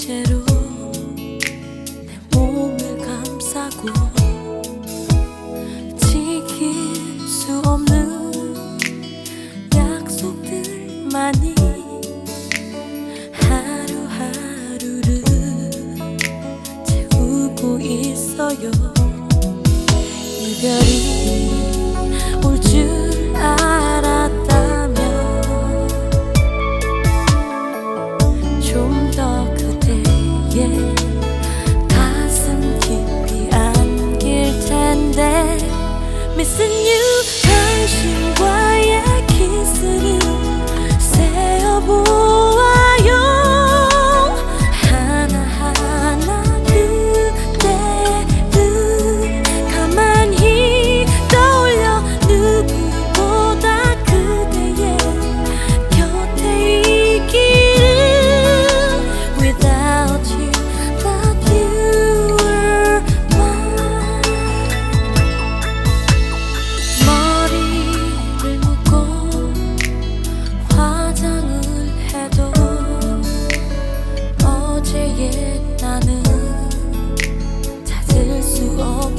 채로 내 몸을 감싸고 지킬 수 없는 약속들만이 하루하루를 채우고 있어요.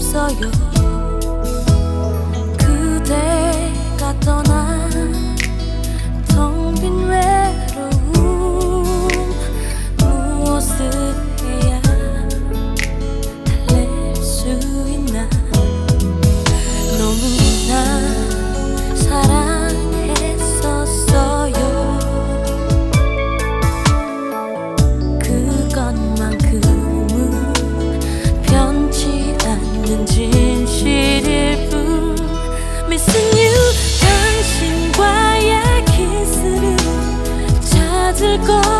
어제 있을까